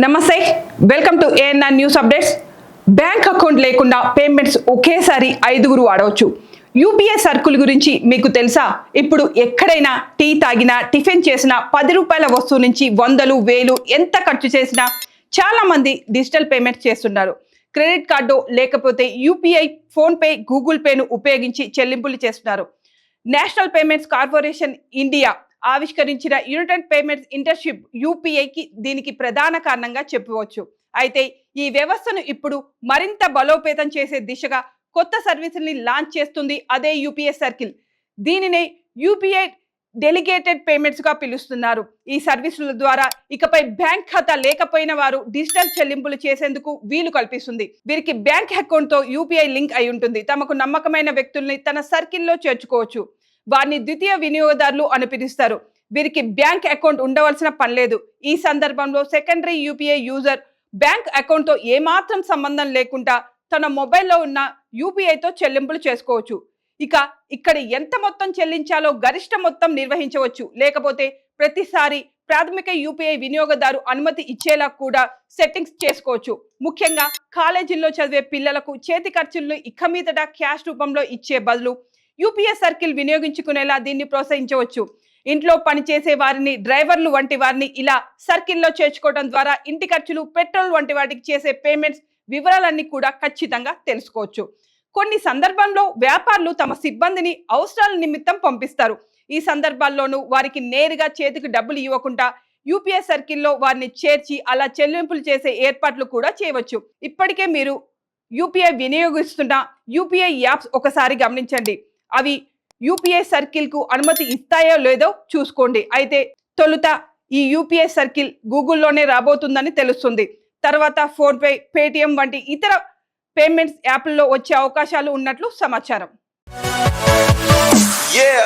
నమస్తే welcome to ANR news updates bank account లేకుండా payments ఒకేసారి ఐదుగురు వాడవచ్చు. యూపీఐ సర్కుల్ గురించి మీకు తెలుసా? ఇప్పుడు ఎక్కడైనా టీ తాగినా టిఫిన్ చేసినా పది రూపాయల వస్తువు నుంచి వందలు వేలు ఎంత ఖర్చు చేసినా చాలా మంది డిజిటల్ పేమెంట్స్ చేస్తున్నారు. క్రెడిట్ కార్డు లేకపోతే యూపీఐ ఫోన్పే గూగుల్ పేను ఉపయోగించి చెల్లింపులు చేస్తున్నారు. నేషనల్ పేమెంట్స్ కార్పొరేషన్ ఇండియా ఆవిష్కరించిన యునైటెడ్ పేమెంట్స్ ఇంటర్షిప్ యూపీఐకి దీనికి ప్రధాన కారణంగా చెప్పవచ్చు. అయితే ఈ వ్యవస్థను ఇప్పుడు మరింత బలోపేతం చేసే దిశగా కొత్త సర్వీసుల్ని లాంచ్ చేస్తుంది అదే యూపీఐ సర్కిల్. దీనినే యూపీఐ డెలిగేటెడ్ పేమెంట్స్గా పిలుస్తున్నారు. ఈ సర్వీసుల ద్వారా ఇకపై బ్యాంక్ ఖాతా లేకపోయిన వారు డిజిటల్ చెల్లింపులు చేసేందుకు వీలు కల్పిస్తుంది. వీరికి బ్యాంక్ అకౌంట్తో యూపీఐ లింక్ అయి ఉంటుంది. తమకు నమ్మకమైన వ్యక్తుల్ని తన సర్కిల్లో చేర్చుకోవచ్చు. వారిని ద్వితీయ వినియోగదారులు అని పిలుస్తారు. వీరికి బ్యాంక్ అకౌంట్ ఉండవలసిన పని లేదు. ఈ సందర్భంలో సెకండరీ యూపీఐ యూజర్ బ్యాంక్ అకౌంట్తో ఏమాత్రం సంబంధం లేకుండా తన మొబైల్లో ఉన్న యూపీఐతో చెల్లింపులు చేసుకోవచ్చు. ఇక ఇక్కడ ఎంత మొత్తం చెల్లించాలో గరిష్ట మొత్తం నిర్వహించవచ్చు. లేకపోతే ప్రతిసారి ప్రాథమిక యూపీఐ వినియోగదారు అనుమతి ఇచ్చేలా కూడా సెట్టింగ్స్ చేసుకోవచ్చు. ముఖ్యంగా కాలేజీల్లో చదివే పిల్లలకు చేతి ఖర్చులను ఇక మీదట క్యాష్ రూపంలో ఇచ్చే బదులు యూపీఐ సర్కిల్ వినియోగించుకునేలా దీన్ని ప్రోత్సహించవచ్చు. ఇంట్లో పనిచేసే వారిని డ్రైవర్లు వంటి వారిని ఇలా సర్కిల్లో చేర్చుకోవడం ద్వారా ఇంటి ఖర్చులు పెట్రోల్ వంటి వాటికి చేసే పేమెంట్స్ వివరాలన్నీ కూడా ఖచ్చితంగా తెలుసుకోవచ్చు. కొన్ని సందర్భంలో వ్యాపారులు తమ సిబ్బందిని అవసరాల నిమిత్తం పంపిస్తారు. ఈ సందర్భాల్లోనూ వారికి నేరుగా చేతికి డబ్బులు ఇవ్వకుండా యూపీఐ సర్కిల్లో వారిని చేర్చి అలా చెల్లింపులు చేసే ఏర్పాట్లు కూడా చేయవచ్చు. ఇప్పటికే మీరు యూపీఐ వినియోగిస్తున్న యూపీఐ యాప్స్ ఒకసారి గమనించండి. అవి యూపీఏ సర్కిల్కు అనుమతి ఇస్తాయో లేదో చూసుకోండి. అయితే తొలుత ఈ యూపీఐ సర్కిల్ గూగుల్లోనే రాబోతుందని తెలుస్తుంది. తర్వాత ఫోన్పే పేటిఎం వంటి ఇతర పేమెంట్స్ యాప్లలో వచ్చే అవకాశాలు ఉన్నట్లు సమాచారం. Yeah.